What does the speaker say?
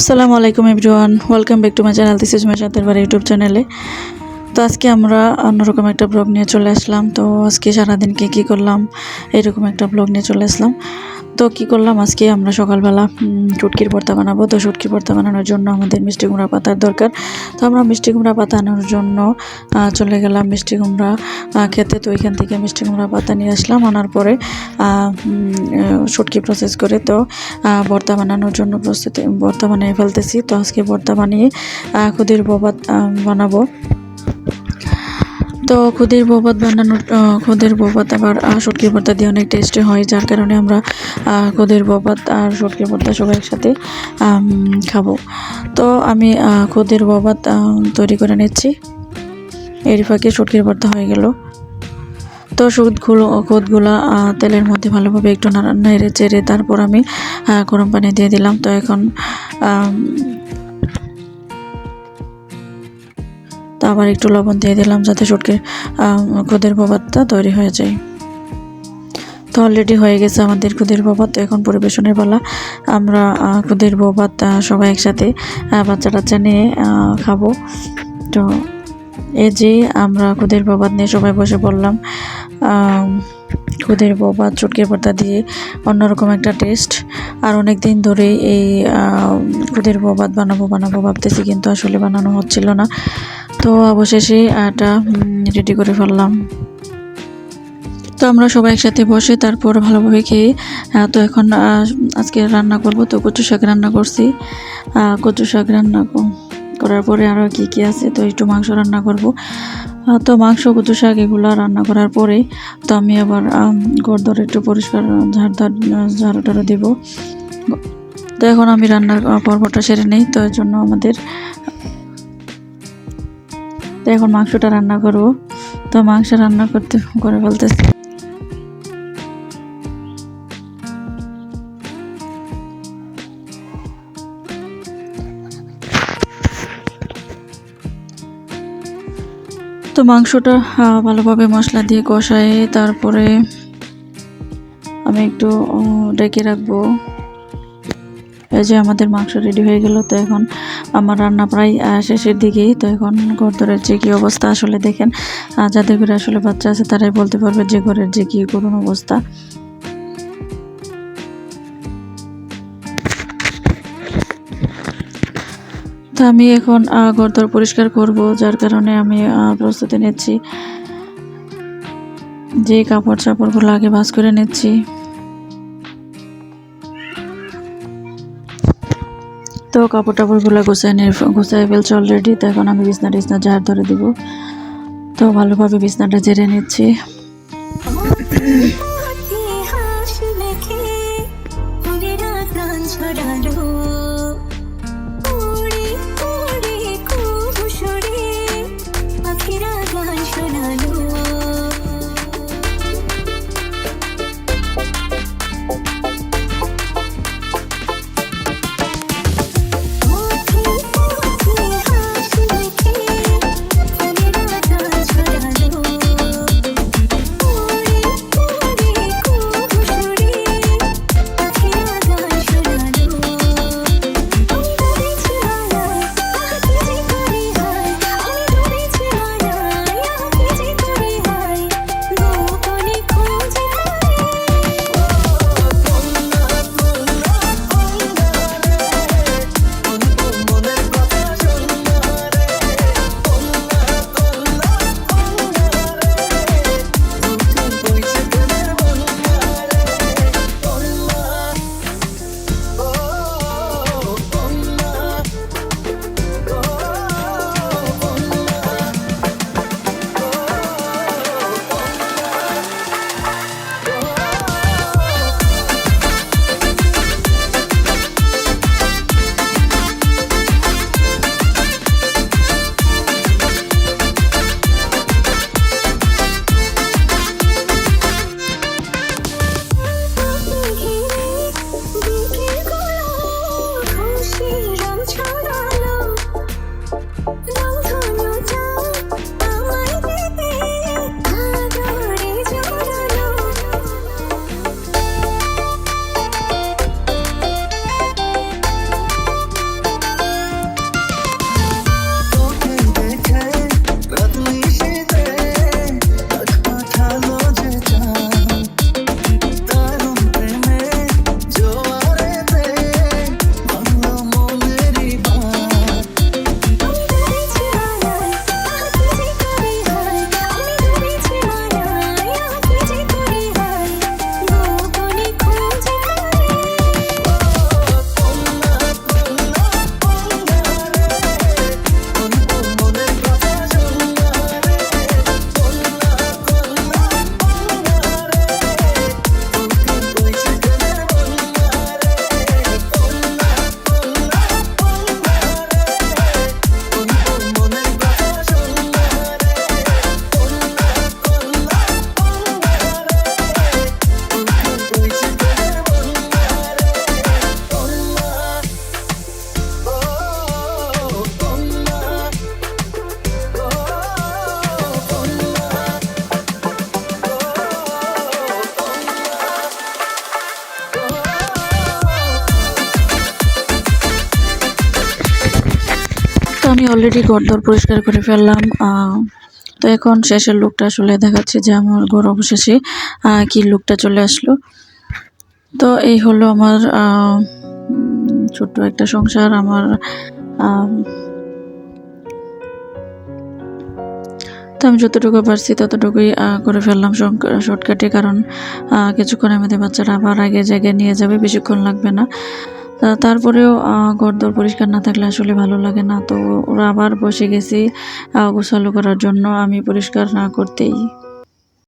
আসসালামু আলাইকুম everyone, welcome back to my channel, this is my সাথের বাড়ি ইউটিউব চ্যানেলে। তো আজকে আমরা অন্যরকম একটা ব্লগ নিয়ে চলে আসলাম। তো আজকে সারাদিন কী কী করলাম, এরকম একটা ব্লগ নিয়ে চলে আসলাম। তো কি করলাম? আজকে আমরা সকালবেলা উম, শুটকির ভর্তা বানাবো। তো শুটকির ভর্তা বানানোর জন্য আমাদের মিষ্টি কুমড়া পাতার দরকার। তো আমরা মিষ্টি কুমড়া পাতা আনার জন্য চলে গেলাম মিষ্টি কুমড়া খেতে। তো ওইখান থেকে মিষ্টি কুমড়া পাতা নিয়ে আসলাম। আনার পরে শুটকি প্রসেস করে তো ভর্তা বানানোর জন্য প্রস্তুতি ভর্তা বানিয়ে ফেলতেছি। তো আজকে ভর্তা বানিয়ে খুদির ববাত বানাবো। তো খুদের ববাত বানানোর আহ, খুদের ববাত আবার শুটকির ভর্তা দিয়ে অনেক টেস্টি হয় যার কারণে আমরা আহ, খুদের ববাত আর শুটকির ভর্তা সবাই একসাথে খাব। তো আমি আহ, খুদের ববাত তৈরি করে নিচ্ছি। এর ফাঁকে শুটকির ভর্তা হয়ে গেল। তো সুদগুলো খুদগুলো তেলের মধ্যে ভালোভাবে একটু নেড়ে চেড়ে তারপর আমি গরম পানি দিয়ে দিলাম। তো এখন আবার একটু লবণ দিয়ে দিলাম যাতে শুটকির খুদের ববাতটা তৈরি হয়ে যায়। তো অলরেডি হয়ে গেছে আমাদের খুদের ববাত তো এখন পরিবেশনের পালা। আমরা আহ, খুদের ববাত সবাই একসাথে বাচ্চা টাচ্চা নিয়ে খাব। তো এই যে আমরা খুদের ববাত নিয়ে সবাই বসে পড়লাম। খুদের ববাত চটকির ভর্তা দিয়ে অন্যরকম একটা টেস্ট আর অনেক দিন ধরেই এই খুদের ববাত বানাবো বানাবো ভাবতেছি, কিন্তু আসলে বানানো হচ্ছিল না। তো অবশেষে এটা রেডি করে ফেললাম। তো আমরা সবাই একসাথে বসে তারপর ভালোভাবে খেয়ে তো এখন আজকে রান্না করব। তো কচু শাক রান্না করছি। কচু শাক রান্না করার পরে আরও কী কী আছে, তো একটু মাংস রান্না করব। তো মাংস কচু শাক এগুলো রান্না করার পরে তো আমি আবার ঘর ধরে একটু পরিষ্কার ঝাড় ঝাড়ু টাড়ু দেবো। তো এখন আমি রান্নার পর্বটা সেরে নেই, তো এর জন্য আমাদের, তো এখন মাংসটা রান্না করব। তো মাংস রান্না করতে করে ফেলতেছি। তো মাংসটা ভালোভাবে মশলা দিয়ে কষায়, তারপরে আমি একটু ডেকে রাখব। এই যে আমাদের মাংস রেডি হয়ে গেল, তো এখন আমার রান্না প্রায় শেষের দিকেই। তো এখন ঘরদরের যে কী অবস্থা, আসলে দেখেন যাদের ঘরে আসলে বাচ্চা আছে, তারাই বলতে পারবে যে ঘরের যে কী করুন অবস্থা। তো আমি এখন ঘরদর পরিষ্কার করব, যার কারণে আমি প্রস্তুতি নিচ্ছি। যে কাপড় চাপড়গুলো আগে ভাঁজ করে নিচ্ছি। তো কাপড় টাপড়গুলো গোছায় নিয়ে, গোছায় ফেলছে অলরেডি তো এখন আমি বিছনা টিছনা ঝাড় ধরে দিব। তো ভালোভাবে বিছনাটা জেরে নিচ্ছি। আমি অলরেডি ঘরদর পরিষ্কার করে ফেললাম তো এখন শেষের লুকটা আসলে দেখাচ্ছে যে আমার ঘর অবশেষে কি লুকটা চলে আসলো। তো এই হলো আমার ছোট্ট একটা সংসার, আমার তো আমি যতটুকু পারছি ততটুকুই করে ফেললাম শর্টকাটে কারণ কিছুক্ষণের মধ্যে বাচ্চারা আবার আগে জায়গায় নিয়ে যাবে, বেশিক্ষণ লাগবে না। তা তারপরেও ঘরদোর পরিষ্কার না থাকলে আসলে ভালো লাগে না। তো ওরা আবার বসে গেছি গোসল করার জন্য। আমি পরিষ্কার না করতেই।